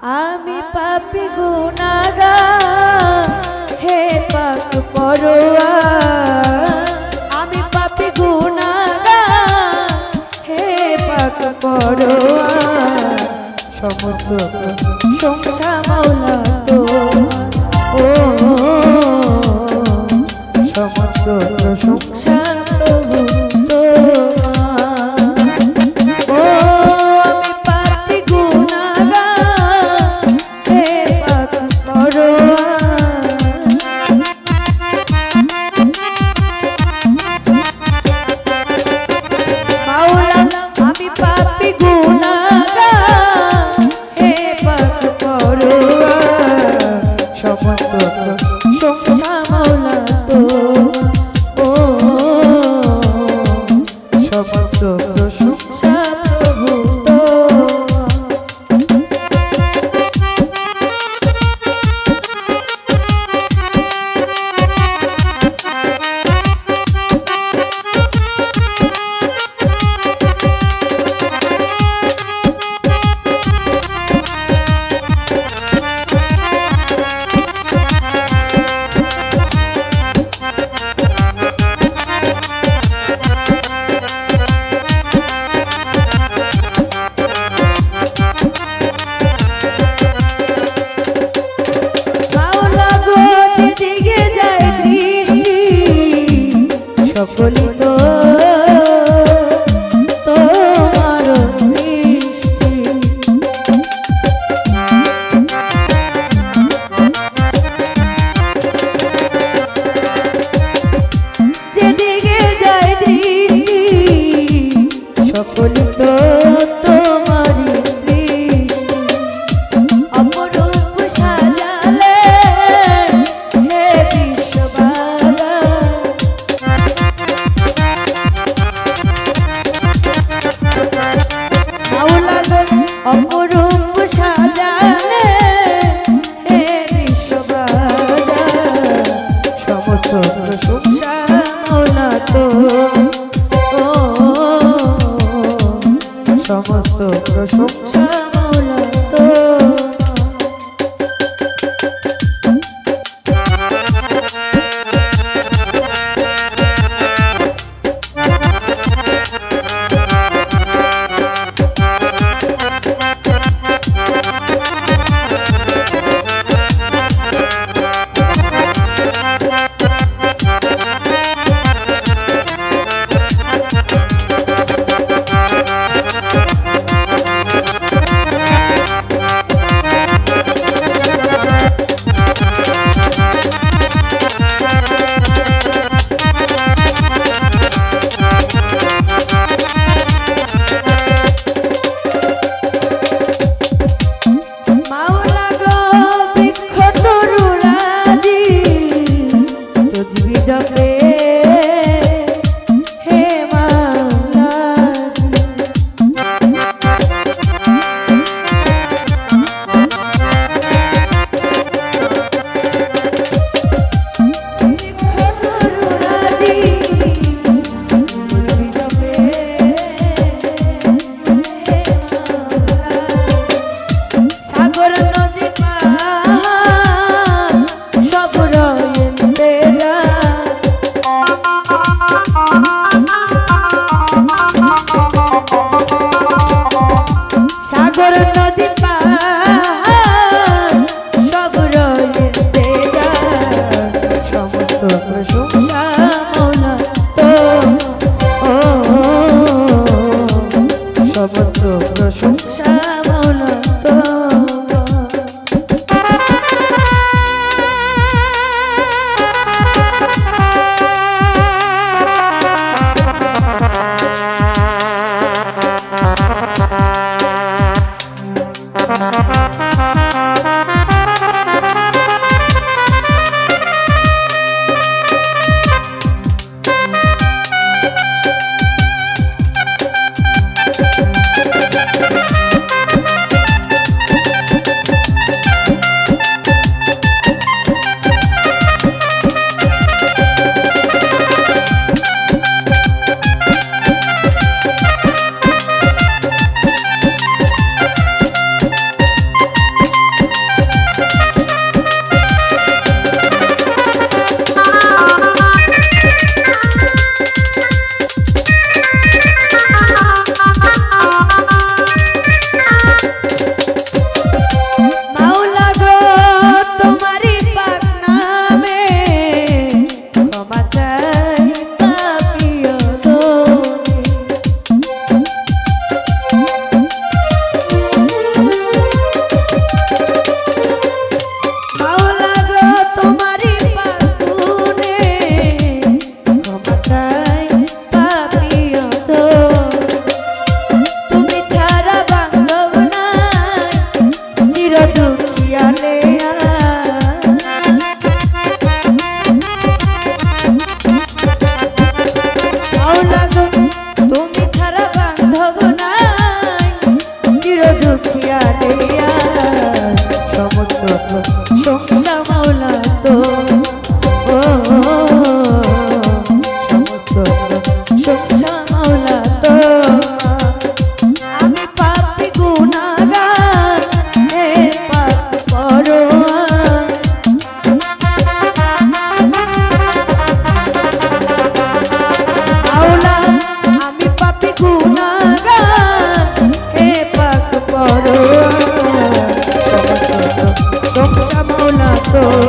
আমি পাপি গুনাগা হে পাক পরোয়া। আমি পাপি গুনাগা হে পাক পরোয়া। সমস্ত সংসার মাওলা তো ও, সমস্ত সংসার মাওলা